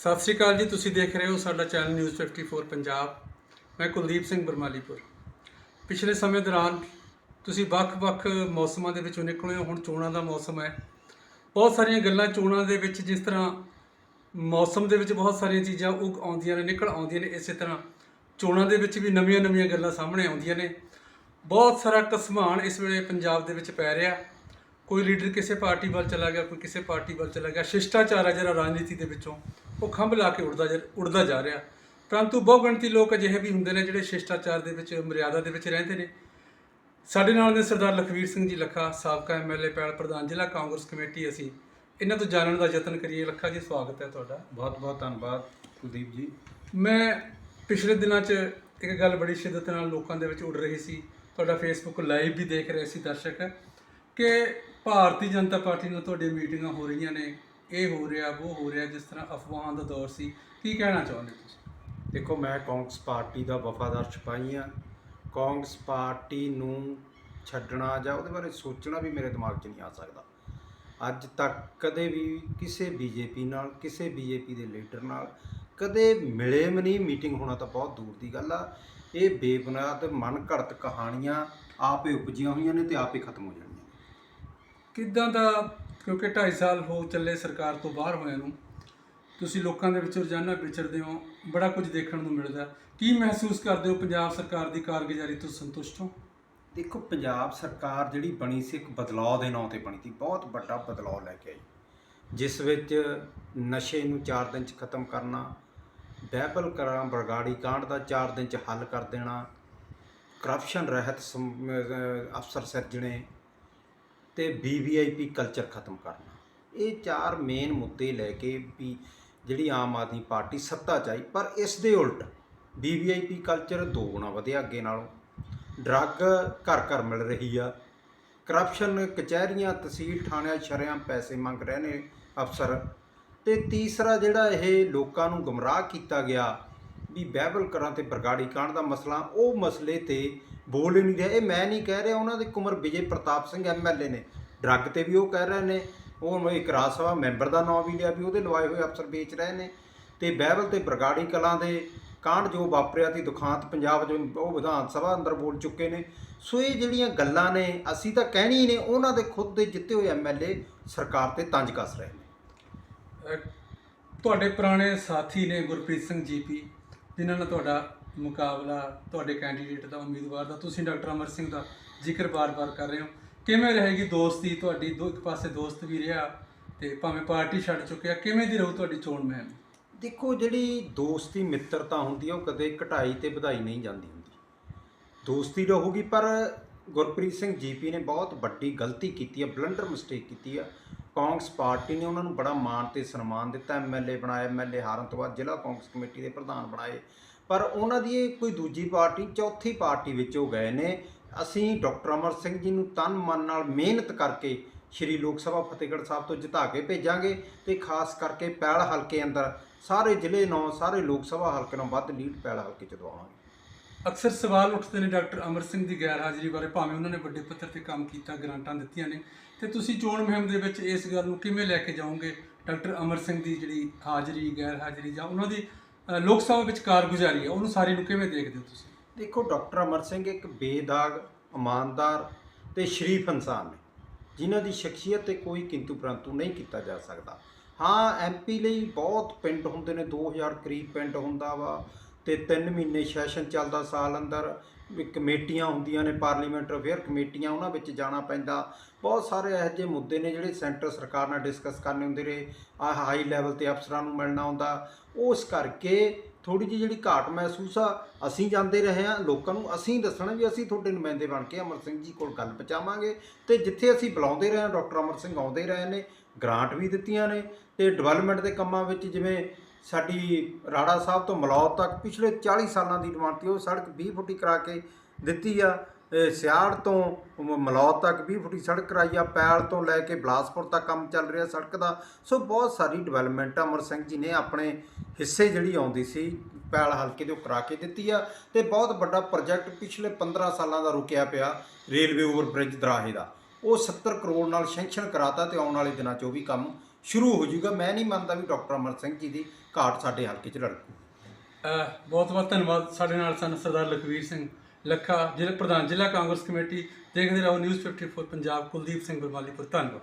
ਸਤਿ ਸ਼੍ਰੀ ਅਕਾਲ ਜੀ, ਤੁਸੀਂ ਦੇਖ ਰਹੇ ਹੋ ਸਾਡਾ ਚੈਨਲ ਨਿਊਜ਼ 54 ਪੰਜਾਬ। ਮੈਂ ਕੁਲਦੀਪ ਸਿੰਘ ਬਰਮਾਲੀਪੁਰ। ਪਿਛਲੇ ਸਮੇਂ ਦੌਰਾਨ ਤੁਸੀਂ ਵੱਖ-ਵੱਖ ਮੌਸਮਾਂ ਦੇ ਵਿੱਚੋਂ ਨਿਕਲੇ ਹੋ, ਹੁਣ ਚੋਣਾਂ ਦਾ ਮੌਸਮ ਹੈ। ਬਹੁਤ ਸਾਰੀਆਂ ਗੱਲਾਂ ਚੋਣਾਂ ਦੇ ਵਿੱਚ ਜਿਸ ਤਰ੍ਹਾਂ ਮੌਸਮ ਦੇ ਵਿੱਚ ਬਹੁਤ ਸਾਰੀਆਂ ਚੀਜ਼ਾਂ ਉਗ ਆਉਂਦੀਆਂ ਨੇ, ਨਿਕਲ ਆਉਂਦੀਆਂ ਨੇ, ਇਸੇ ਤਰ੍ਹਾਂ ਚੋਣਾਂ ਦੇ ਵਿੱਚ ਵੀ ਨਵੀਆਂ-ਨਵੀਆਂ ਗੱਲਾਂ ਸਾਹਮਣੇ ਆਉਂਦੀਆਂ ਨੇ। ਬਹੁਤ ਸਾਰਾ ਕਸਮਾਨ ਇਸ ਵੇਲੇ ਪੰਜਾਬ ਦੇ ਵਿੱਚ ਪੈ ਰਿਹਾ। ਕੋਈ ਲੀਡਰ ਕਿਸੇ ਪਾਰਟੀ ਵੱਲ ਚਲਾ ਗਿਆ ਕੋਈ ਕਿਸੇ ਪਾਰਟੀ ਵੱਲ ਚਲਾ ਗਿਆ ਸ਼ਿਸ਼ਟਾਚਾਰ ਹੈ ਜਿਹੜਾ ਰਾਜਨੀਤੀ ਦੇ ਵਿੱਚੋਂ ਉਹ ਖੰਭ ਲਾ ਕੇ ਉੱਡਦਾ ਜਾ- ਉੱਡਦਾ ਜਾ ਰਿਹਾ। ਪਰੰਤੂ ਬਹੁ ਗਿਣਤੀ ਲੋਕ ਅਜਿਹੇ ਵੀ ਹੁੰਦੇ ਨੇ ਜਿਹੜੇ ਸ਼ਿਸ਼ਟਾਚਾਰ ਦੇ ਵਿੱਚ ਮਰਿਆਦਾ ਦੇ ਵਿੱਚ ਰਹਿੰਦੇ ਨੇ। ਸਾਡੇ ਨਾਲ ਨੇ ਸਰਦਾਰ ਲਖਵੀਰ ਸਿੰਘ ਜੀ ਲੱਖਾ ਸਾਬਕਾ ਐਮਐਲਏ ਪੈਲ ਪ੍ਰਧਾਨ ਜ਼ਿਲ੍ਹਾ ਕਾਂਗਰਸ ਕਮੇਟੀ ਅਸੀਂ। ਇਹਨਾਂ ਤੋਂ ਜਾਣਨ ਦਾ ਯਤਨ ਕਰੀਏ। ਲੱਖਾ ਜੀ ਸਵਾਗਤ ਹੈ ਤੁਹਾਡਾ। ਬਹੁਤ ਬਹੁਤ ਧੰਨਵਾਦ ਕੁਲਦੀਪ ਜੀ। ਮੈਂ ਪਿਛਲੇ ਦਿਨਾਂ 'ਚ ਇੱਕ ਗੱਲ ਬੜੀ ਸ਼ਿੱਦਤ ਨਾਲ ਲੋਕਾਂ ਦੇ ਵਿੱਚ ਉੱਡ ਰਹੀ ਸੀ। ਤੁਹਾਡਾ ਫੇਸਬੁੱਕ ਲਾਈਵ ਵੀ ਦੇਖ ਰਹੇ ਸੀ ਦਰਸ਼ਕ। ਕਿ ਭਾਰਤੀ ਜਨਤਾ ਪਾਰਟੀ ਨਾਲ ਤੁਹਾਡੇ ਮੀਟਿੰਗਾਂ ਹੋ ਰਹੀਆਂ ਨੇ, ਇਹ ਹੋ ਰਿਹਾ, ਉਹ ਹੋ ਰਿਹਾ, ਜਿਸ ਤਰ੍ਹਾਂ ਅਫਵਾਹਾਂ ਦਾ ਦੌਰ ਸੀ, ਕੀ ਕਹਿਣਾ ਚਾਹੁੰਦੇ ਤੁਸੀਂ? ਦੇਖੋ, ਮੈਂ ਕਾਂਗਰਸ ਪਾਰਟੀ ਦਾ ਵਫਾਦਾਰ ਸਿਪਾਹੀ ਆ ਕਾਂਗਰਸ ਪਾਰਟੀ ਨੂੰ ਛੱਡਣਾ ਜਾਂ ਉਹਦੇ ਬਾਰੇ ਸੋਚਣਾ ਵੀ ਮੇਰੇ ਦਿਮਾਗ 'ਚ ਨਹੀਂ ਆ ਸਕਦਾ। ਅੱਜ ਤੱਕ ਕਦੇ ਵੀ ਕਿਸੇ ਬੀਜੇਪੀ ਨਾਲ, ਕਿਸੇ ਬੀਜੇਪੀ ਦੇ ਲੀਡਰ ਨਾਲ ਕਦੇ ਮਿਲੇ ਵੀ ਨਹੀਂ, ਮੀਟਿੰਗ ਹੋਣਾ ਤਾਂ ਬਹੁਤ ਦੂਰ ਦੀ ਗੱਲ ਆ। ਇਹ ਬੇਬੁਨਿਆਦ ਮਨ ਘੜਤ ਕਹਾਣੀਆਂ ਆਪੇ ਉਪਜੀਆਂ ਹੋਈਆਂ ਨੇ ਤੇ ਆਪੇ ਖਤਮ ਹੋ ਜਾਣੀਆਂ। ਕਿੱਦਾਂ ਦਾ, ਕਿਉਂਕਿ 2.5 ਸਾਲ ਹੋ ਚੱਲੇ ਸਰਕਾਰ ਤੋਂ ਬਾਹਰ ਹੋਇਆ ਨੂੰ, ਤੁਸੀਂ ਲੋਕਾਂ ਦੇ ਵਿੱਚ ਰੋਜ਼ਾਨਾ ਵਿਚਰਦੇ ਹੋ, ਬੜਾ ਕੁਝ ਦੇਖਣ ਨੂੰ ਮਿਲਦਾ। ਕੀ ਮਹਿਸੂਸ ਕਰਦੇ ਹੋ ਪੰਜਾਬ ਸਰਕਾਰ ਦੀ ਕਾਰਗੁਜ਼ਾਰੀ ਤੋਂ ਸੰਤੁਸ਼ਟ ਹੋ? ਦੇਖੋ, ਪੰਜਾਬ ਸਰਕਾਰ ਜਿਹੜੀ ਬਣੀ ਸੀ, ਇੱਕ ਬਦਲਾਅ ਦੇ ਨਾਂ ਤੇ ਬਣੀ ਸੀ, ਬਹੁਤ ਵੱਡਾ ਬਦਲਾਅ ਲੈ ਕੇ ਆਈ। ਜਿਸ ਵਿੱਚ ਨਸ਼ੇ ਨੂੰ 4 ਦਿਨ ਚ ਖਤਮ ਕਰਨਾ, ਬਹਿਬਲ ਕਰਾਂ ਬਰਗਾੜੀ ਕਾਂਡ ਦਾ 4 ਦਿਨ ਚ ਹੱਲ ਕਰ ਦੇਣਾ ਕਰਪਸ਼ਨ ਰਹਿਤ ਸਮ- ਅਫਸਰ ਸਿਰਜਣੇ ਤੇ ਵੀਵੀਆਈਪੀ ਕਲਚਰ ਖਤਮ ਕਰਨਾ। ਇਹ ਚਾਰ ਮੇਨ ਮੁੱਦੇ ਲੈ ਕੇ ਵੀ ਜਿਹੜੀ ਆਮ ਆਦਮੀ ਪਾਰਟੀ ਸੱਤਾ ਚ ਆਈ, ਪਰ ਇਸ ਦੇ ਉਲਟ ਵੀਵੀਆਈਪੀ ਕਲਚਰ ਦੋ ਗੁਣਾ ਵਧਿਆ ਅੱਗੇ ਨਾਲੋਂ। ਡਰੱਗ ਘਰ ਘਰ ਮਿਲ ਰਹੀ ਆ। ਕਰਪਸ਼ਨ ਕਚਹਿਰੀਆਂ, ਤਹਿਸੀਲ ਥਾਣਿਆਂ, ਸ਼ਰਿਆਂ ਪੈਸੇ ਮੰਗ ਰਹੇ ਨੇ ਅਫਸਰ। ਤੇ ਤੀਸਰਾ ਜਿਹੜਾ ਇਹ ਲੋਕਾਂ ਨੂੰ ਗੁੰਮਰਾਹ ਕੀਤਾ ਗਿਆ ਵੀ ਬਹਿਬਲ ਕਰਾਂ ਤੇ ਬਰਗਾੜੀ ਕਾਂਡ ਦਾ ਮਸਲਾ, ਉਹ ਮਸਲੇ ਤੇ ਬੋਲ ਹੀ ਨਹੀਂ ਰਿਹਾ। ਇਹ ਮੈਂ ਨਹੀਂ ਕਹਿ ਰਿਹਾ, ਉਹਨਾਂ ਦੇ ਕੁਮਰ ਵਿਜੇ ਪ੍ਰਤਾਪ ਸਿੰਘ ਐਮਐਲਏ ਨੇ। ਡਰੱਗ ਤੇ ਵੀ ਉਹ ਕਹਿ ਰਹੇ ਨੇ। ਉਹ ਇੱਕ ਰਾਜ ਸਭਾ ਮੈਂਬਰ ਦਾ ਨਾਮ ਵੀ ਲਿਆ ਵੀ ਉਹਦੇ ਲਵਾਏ ਹੋਏ ਅਫਸਰ ਵੇਚ ਰਹੇ ਨੇ। ਤੇ ਬਹਿਬਲ ਤੇ ਬਰਗਾੜੀ ਕਲਾਂ ਦੇ ਕਾਂਡ ਜੋ ਵਾਪਰਿਆ ਸੀ, ਦੁਖਾਂਤ ਪੰਜਾਬ ਜੋ ਉਹ ਵਿਧਾਨ ਸਭਾ ਅੰਦਰ ਬੋਲ ਚੁੱਕੇ ਨੇ। ਸੋ ਇਹ ਜਿਹੜੀਆਂ ਗੱਲਾਂ ਨੇ, ਅਸੀਂ ਤਾਂ ਕਹਿਣੀ ਨੇ, ਉਹਨਾਂ ਦੇ ਖੁਦ ਦੇ ਜਿੱਤੇ ਹੋਏ ਐਮਐਲਏ ਸਰਕਾਰ ਤੇ ਤੰਜ ਕੱਸ ਰਹੇ ਨੇ। ਤੁਹਾਡੇ ਪੁਰਾਣੇ ਸਾਥੀ ਨੇ ਗੁਰਪ੍ਰੀਤ ਸਿੰਘ ਜੀਪੀ ਜਿਨ੍ਹਾਂ ਨਾਲ ਤੁਹਾਡਾ ਮੁਕਾਬਲਾ, ਤੁਹਾਡੇ ਕੈਂਡੀਡੇਟ ਦਾ, ਉਮੀਦਵਾਰ ਦਾ, ਤੁਸੀਂ ਡਾਕਟਰ ਅਮਰ ਸਿੰਘ ਦਾ ਜ਼ਿਕਰ ਬਾਰ-ਬਾਰ ਕਰ ਰਹੇ ਹੋ। ਕਿਵੇਂ ਰਹੇਗੀ ਦੋਸਤੀ? ਤੁਹਾਡੀ ਦੋ, ਇੱਕ ਪਾਸੇ ਦੋਸਤ ਵੀ ਰਿਹਾ ਤੇ ਭਾਵੇਂ ਪਾਰਟੀ ਛੱਡ ਚੁੱਕਿਆ ਕਿਵੇਂ ਦੀ ਰਹੂ ਤੁਹਾਡੀ ਚੋਣ ਮੁਹਿੰਮ? ਦੇਖੋ, ਜਿਹੜੀ ਦੋਸਤੀ, ਮਿੱਤਰਤਾ ਹੁੰਦੀ ਆ, ਉਹ ਕਦੇ ਘਟਾਈ ਤੇ ਵਧਾਈ ਨਹੀਂ ਜਾਂਦੀ ਹੁੰਦੀ। ਦੋਸਤੀ ਰਹੂਗੀ, ਪਰ ਗੁਰਪ੍ਰੀਤ ਸਿੰਘ ਜੀਪੀ ਨੇ ਬਹੁਤ ਵੱਡੀ ਗਲਤੀ ਕੀਤੀ ਆ ਬਲੰਡਰ ਮਿਸਟੇਕ ਕੀਤੀ ਆ। ਕਾਂਗਰਸ ਪਾਰਟੀ ਨੇ ਉਹਨਾਂ ਨੂੰ ਬੜਾ ਮਾਣ ਤੇ ਸਨਮਾਨ ਦਿੱਤਾ ਐਮਐਲਏ ਬਣਾਇਆ ਐਮਐਲਏ ਹਾਰਨ ਤੋਂ ਬਾਅਦ ਜ਼ਿਲ੍ਹਾ ਕਾਂਗਰਸ ਕਮੇਟੀ ਦੇ ਪ੍ਰਧਾਨ ਬਣਾਏ। ਪਰ ਉਹਨਾਂ ਦੀ ਇਹ ਕੋਈ ਦੂਜੀ ਪਾਰਟੀ, ਚੌਥੀ ਪਾਰਟੀ ਵਿੱਚ ਉਹ ਗਏ ਨੇ। ਅਸੀਂ ਡਾਕਟਰ ਅਮਰ ਸਿੰਘ ਜੀ ਨੂੰ ਤਨ ਮਨ ਨਾਲ ਮਿਹਨਤ ਕਰਕੇ ਸ਼੍ਰੀ ਲੋਕ ਸਭਾ ਫਤਿਹਗੜ੍ਹ ਸਾਹਿਬ ਤੋਂ ਜਿਤਾ ਕੇ ਭੇਜਾਂਗੇ ਤੇ ਖਾਸ ਕਰਕੇ ਪੈਲ ਹਲਕੇ ਅੰਦਰ ਸਾਰੇ ਜ਼ਿਲ੍ਹੇ ਨੂੰ ਸਾਰੇ ਲੋਕ ਸਭਾ ਹਲਕੇ ਨੂੰ ਵੱਧ ਲੀਡ ਪੈਲ ਹਲਕੇ ਚ ਦਵਾਵਾਂਗੇ। ਅਕਸਰ ਸਵਾਲ ਉੱਠਦੇ ਨੇ ਡਾਕਟਰ ਅਮਰ ਸਿੰਘ ਦੀ ਗੈਰ ਹਾਜ਼ਰੀ ਬਾਰੇ, ਭਾਵੇਂ ਉਹਨਾਂ ਨੇ ਵੱਡੇ ਪੱਧਰ ਤੇ ਕੰਮ ਕੀਤਾ, ਗ੍ਰਾਂਟਾਂ ਦਿੱਤੀਆਂ ਨੇ। ਤੇ ਤੁਸੀਂ ਚੋਣ ਮੁਹਿੰਮ ਦੇ ਵਿੱਚ ਇਸ ਗੱਲ ਨੂੰ ਕਿਵੇਂ ਲੈ ਕੇ ਜਾਓਗੇ? ਡਾਕਟਰ ਅਮਰ ਸਿੰਘ ਦੀ ਜਿਹੜੀ ਹਾਜ਼ਰੀ ਗੈਰ ਹਾਜ਼ਰੀ ਜਾਂ ਉਹਨਾਂ ਦੀ ਲੋਕ ਸਭਾ ਵਿੱਚ ਕਾਰਗੁਜ਼ਾਰੀ ਹੈ ਉਹਨੂੰ ਸਾਰੀ ਨੂੰ ਕਿਵੇਂ ਦੇਖਦੇ ਹੋ ਤੁਸੀਂ? ਦੇਖੋ, ਡਾਕਟਰ ਅਮਰ ਸਿੰਘ ਇੱਕ ਬੇਦਾਗ, ਇਮਾਨਦਾਰ ਤੇ ਸ਼ਰੀਫ ਇਨਸਾਨ ਨੇ, ਜਿਨ੍ਹਾਂ ਦੀ ਸ਼ਖਸੀਅਤ ਤੇ ਕੋਈ ਕਿੰਤੂ ਪ੍ਰੰਤੂ ਨਹੀਂ ਕੀਤਾ ਜਾ ਸਕਦਾ। ਹਾਂ ਐਮਪੀ ਲਈ ਬਹੁਤ ਪਿੰਡ ਹੁੰਦੇ ਨੇ 2000 ਕਰੀਬ ਪਿੰਡ ਹੁੰਦਾ ਵਾ। ਤੇ 3 ਮਹੀਨੇ ਸੈਸ਼ਨ ਚੱਲਦਾ ਸਾਲ ਅੰਦਰ ਵੀ ਕਮੇਟੀਆਂ ਹੁੰਦੀਆਂ ਨੇ, ਪਾਰਲੀਮੈਂਟ ਅਫੇਅਰ ਕਮੇਟੀਆਂ, ਉਹਨਾਂ ਵਿੱਚ ਜਾਣਾ ਪੈਂਦਾ। ਬਹੁਤ ਸਾਰੇ ਇਹੋ ਜਿਹੇ ਮੁੱਦੇ ਨੇ ਜਿਹੜੇ ਸੈਂਟਰ ਸਰਕਾਰ ਨਾਲ ਡਿਸਕਸ ਕਰਨੇ ਹੁੰਦੇ ਨੇ, ਆ ਹਾਈ ਲੈਵਲ ਤੇ ਅਫਸਰਾਂ ਨੂੰ ਮਿਲਣਾ ਹੁੰਦਾ। ਉਸ ਕਰਕੇ ਥੋੜੀ ਜਿਹੀ ਜਿਹੜੀ ਘਾਟ ਮਹਿਸੂਸ ਆ, ਅਸੀਂ ਜਾਂਦੇ ਰਹੇ ਹਾਂ, ਲੋਕਾਂ ਨੂੰ ਅਸੀਂ ਦੱਸਣਾ ਵੀ ਅਸੀਂ ਤੁਹਾਡੇ ਨੁਮਾਇੰਦੇ ਬਣ ਕੇ ਅਮਰ ਸਿੰਘ ਜੀ ਕੋਲ ਗੱਲ ਪਹੁੰਚਾਵਾਂਗੇ। ਤੇ ਜਿੱਥੇ ਅਸੀਂ ਬੁਲਾਉਂਦੇ ਰਹੇ ਹਾਂ, ਡਾਕਟਰ ਅਮਰ ਸਿੰਘ ਆਉਂਦੇ ਰਹੇ ਨੇ, ਗ੍ਰਾਂਟ ਵੀ ਦਿੱਤੀਆਂ ਨੇ ਤੇ ਡਿਵੈਲਪਮੈਂਟ ਦੇ ਕੰਮਾਂ ਵਿੱਚ ਜਿਵੇਂ ਸਾਡੀ ਰਾੜਾ ਸਾਹਿਬ ਤੋਂ ਮਲੌਦ ਤੱਕ ਪਿਛਲੇ 40 ਸਾਲਾਂ ਦੀ ਡਿਮਾਂਡ ਤੀ ਉਹ ਸੜਕ 20 ਫੁੱਟੀ ਕਰਾ ਕੇ ਦਿੱਤੀ ਆ। ਸਿਆੜ ਤੋਂ ਮਲੌਦ ਤੱਕ 20 ਫੁੱਟੀ ਸੜਕ ਕਰਾਈ ਆ। ਪੈਲ ਤੋਂ ਲੈ ਕੇ ਬਲਾਸਪੁਰ ਤੱਕ ਕੰਮ ਚੱਲ ਰਿਹਾ ਸੜਕ ਦਾ। ਸੋ ਬਹੁਤ ਸਾਰੀ ਡਿਵੈਲਪਮੈਂਟ ਅਮਰ ਸਿੰਘ ਜੀ ਨੇ ਆਪਣੇ ਹਿੱਸੇ ਜਿਹੜੀ ਆਉਂਦੀ ਸੀ, ਪੈਲ ਹਲਕੇ ਦੇ ਕਰਾ ਕੇ ਦਿੱਤੀ ਆ। ਤੇ ਬਹੁਤ ਵੱਡਾ ਪ੍ਰੋਜੈਕਟ ਪਿਛਲੇ 15 ਸਾਲਾਂ ਦਾ ਰੁਕਿਆ ਪਿਆ ਰੇਲਵੇ ਓਵਰ ਬ੍ਰਿਜ ਦਰਾਹੇ ਦਾ। ਉਹ 70 ਕਰੋੜ ਨਾਲ ਸੈਂਕਸ਼ਨ ਕਰਾਤਾ ਤੇ ਆਉਣ ਵਾਲੇ ਦਿਨਾਂ 'ਚ ਉਹ ਵੀ ਕੰਮ ਸ਼ੁਰੂ ਹੋ ਜਾਊਗਾ। ਮੈਂ ਨਹੀਂ ਮੰਨਦਾ ਵੀ ਡਾਕਟਰ ਅਮਰ ਸਿੰਘ ਜੀ ਦੀ ਘਾਟ ਸਾਡੇ ਹਲਕੇ 'ਚ ਲੜਕੂ ਬਹੁਤ ਬਹੁਤ ਧੰਨਵਾਦ ਸਾਡੇ ਨਾਲ ਸਨ ਸਰਦਾਰ ਲਖਵੀਰ ਸਿੰਘ ਲੱਖਾ, ਜ਼ਿਲ੍ਹਾ ਪ੍ਰਧਾਨ ਜ਼ਿਲ੍ਹਾ ਕਾਂਗਰਸ ਕਮੇਟੀ, ਦੇਖਦੇ ਰਹੋ ਨਿਊਜ਼ 54 ਪੰਜਾਬ, ਕੁਲਦੀਪ ਸਿੰਘ ਬਰਮਾਲੀਪੁਰ, ਧੰਨਵਾਦ।